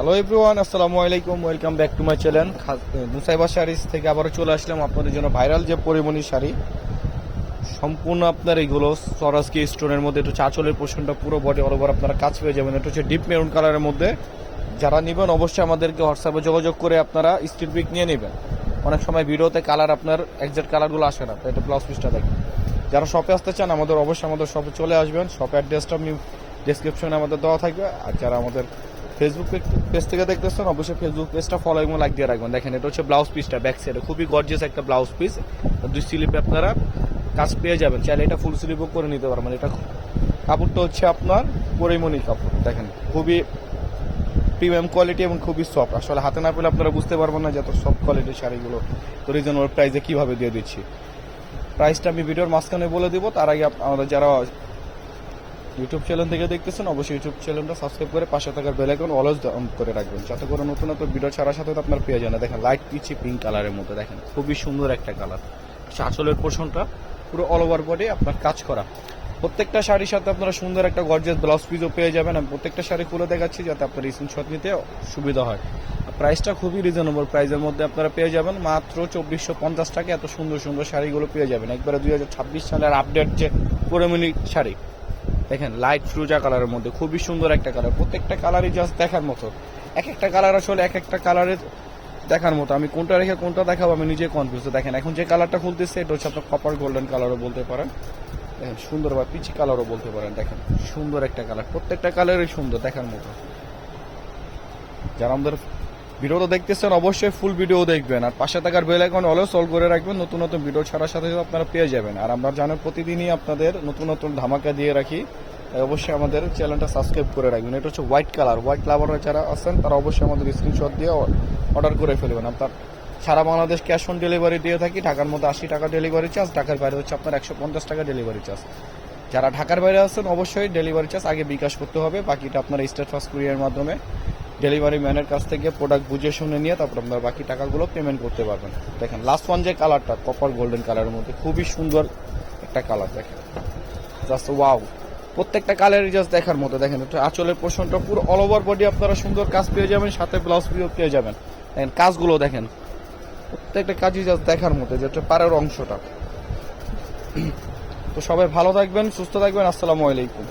Hello everyone আসসালামু আলাইকুম welcome back to my channel Musaiba Sarees থেকে আবারও চলে আসলাম আপনাদের জন্য ভাইরাল যে পরিমণি শাড়ি। সম্পূর্ণ আপনার এইগুলো সরাসকি স্টোনের মধ্যে, একটু চাঁচলের পোর্শনটা পুরো বডি অল ওভার আপনারা কাজ পেয়ে যাবেন। এটা হচ্ছে ডিপ মেরুন কালারের মধ্যে। যারা নেবেন অবশ্যই আমাদেরকে হোয়াটসঅ্যাপে যোগাযোগ করে আপনারা স্টিল পিক নিয়ে নেবেন। অনেক সময় ভিডিওতে কালার আপনার একজ্যাক্ট কালারগুলো আসে না এটা ব্লাউজ পিসটা দেখেন। যারা শপে আসতে চান, আমাদের অবশ্যই আমাদের শপে চলে আসবেন। শপ অ্যাড্রেসটা আমি ডিসক্রিপশনে আমাদের দেওয়া থাকবে। আর যারা আমাদের ফেসবুক পেজ থেকে দেখতেছেন, অবশ্যই ফেসবুক পেজটা ফলো এবং লাইক দিয়ে রাখবেন। দেখেন, এটা হচ্ছে ব্লাউজ পিসটা ব্যাক সাইডে খুবই গর্জিয়াস একটা ব্লাউজ পিস দুই স্লিপে আপনারা কাজ পেয়ে যাবেন। চাইলে এটা ফুল স্লিপও করে নিতে পারবেন। এটা কাপড়টা হচ্ছে আপনার পরিমণি কাপড়। দেখেন, খুবই প্রিমিয়াম কোয়ালিটি এবং খুবই সফট আসলে হাতে না পেলে আপনারা বুঝতে পারবেন না যে এত সফট কোয়ালিটির শাড়িগুলো। তো রিজনেবল প্রাইসে কীভাবে দিয়ে দিচ্ছি। প্রাইসটা আমি ভিডিওর মাঝখানে বলে দিব। তার আগে আমাদের যারা ইউটিউব চ্যানেল থেকে দেখতেছেন, অবশ্যই ইউটিউব চ্যানেলটা সাবস্ক্রাইব করে পাশে থাকার বেল আইকন অলওয়েজ অন করে রাখবেন। যাতে করে নতুন নতুন ভিডিও ছাড়ার সাথে আপনার পেয়ে যান। দেখেন লাইট পিচি পিঙ্ক কালারের মধ্যে। দেখেন, খুবই সুন্দর একটা কালার চাঁচলের পোর্শনটা পুরো অল ওভার বডি আপনার কাজ করা। প্রত্যেকটা শাড়ির সাথে আপনারা সুন্দর একটা গর্জিয়াস ব্লাউজ পিসও পেয়ে যাবেন। আমি প্রত্যেকটা শাড়ি খুলে দেখাচ্ছি যাতে আপনার স্ক্রিনশট নিতে সুবিধা হয়। প্রাইসটা খুবই রিজনেবল প্রাইসের মধ্যে আপনারা পেয়ে যাবেন। মাত্র চব্বিশশো পঞ্চাশ টাকা এত সুন্দর সুন্দর শাড়িগুলো পেয়ে যাবেন। একবারে দুই হাজার ছাব্বিশ সালের আপডেট যে পরিমণি শাড়ি। দেখেন লাইট ফ্রুজা কালারের মধ্যে খুবই সুন্দর একটা কালার প্রত্যেকটা কালারই জাস্ট দেখার মতো। এক একটা কালার আসলে এক একটা কালারের দেখার মতো। আমি কোনটা রেখে কোনটা দেখাবো আমি নিজে কনফিউজ দেখেন, এখন যে কালারটা খুলতেছে, এটা হচ্ছে আপনার কপার গোল্ডেন কালারও বলতে পারেন। দেখেন, সুন্দর বা পিচি কালারও বলতে পারেন। দেখেন, সুন্দর একটা কালার প্রত্যেকটা কালারই সুন্দর দেখার মতো। যারা আমাদের ভিডিওটা দেখতেছেন, অবশ্যই ফুল ভিডিও দেখবেন। আর পাশে থাকার বেল আইকন অলওয়েজ অল করে রাখবেন, নতুন নতুন ভিডিও ছাড়ার সাথে সাথে আপনারা পেয়ে যাবেন। আর আমরা জানেন প্রতিদিনই আপনাদের নতুন নতুন ধামাকা দিয়ে রাখি, তাই অবশ্যই আমাদের চ্যানেলটা সাবস্ক্রাইব করে রাখবেন। এটা হচ্ছে হোয়াইট কালার হোয়াইট লাভার যারা আছেন, তারা অবশ্যই আমাদের স্ক্রিনশট দিয়ে অর্ডার করে ফেলবেন। আপনার সারা বাংলাদেশ ক্যাশ অন ডেলিভারি দিয়ে থাকি, ঢাকার মধ্যে আশি টাকা ডেলিভারি চার্জ ঢাকার বাইরে হচ্ছে আপনার একশো পঞ্চাশ টাকা ডেলিভারি চার্জ যারা ঢাকার বাইরে আছেন, অবশ্যই ডেলিভারি চার্জ আগে বিকাশ করতে হবে, বাকিটা আপনার স্টেট ফাস্ট কুরিয়ার মাধ্যমে। ডেলিভারি ম্যানের কাছ থেকে প্রোডাক্ট বুঝে শুনে নিয়ে তারপর আপনার বাকি টাকাগুলো পেমেন্ট করতে পারবেন। দেখেন লাস্ট ওয়ান যে কালারটা কপার গোল্ডেন কালারের মধ্যে খুবই সুন্দর একটা কালার দেখেন। জাস্ট ওয়াও প্রত্যেকটা কালারই জাস্ট দেখার মতো। দেখেন আঁচলের পোষণটা পুরো অল ওভার বডি আপনারা সুন্দর কাজ পেয়ে যাবেন, সাথে ব্লাউজ পিও পেয়ে যাবেন। দেখেন, কাজগুলো দেখেন। প্রত্যেকটা কাজই জাস্ট দেখার মতো যেটা পাড়ের অংশটা। তো সবাই ভালো থাকবেন, সুস্থ থাকবেন, আসসালামু আলাইকুম।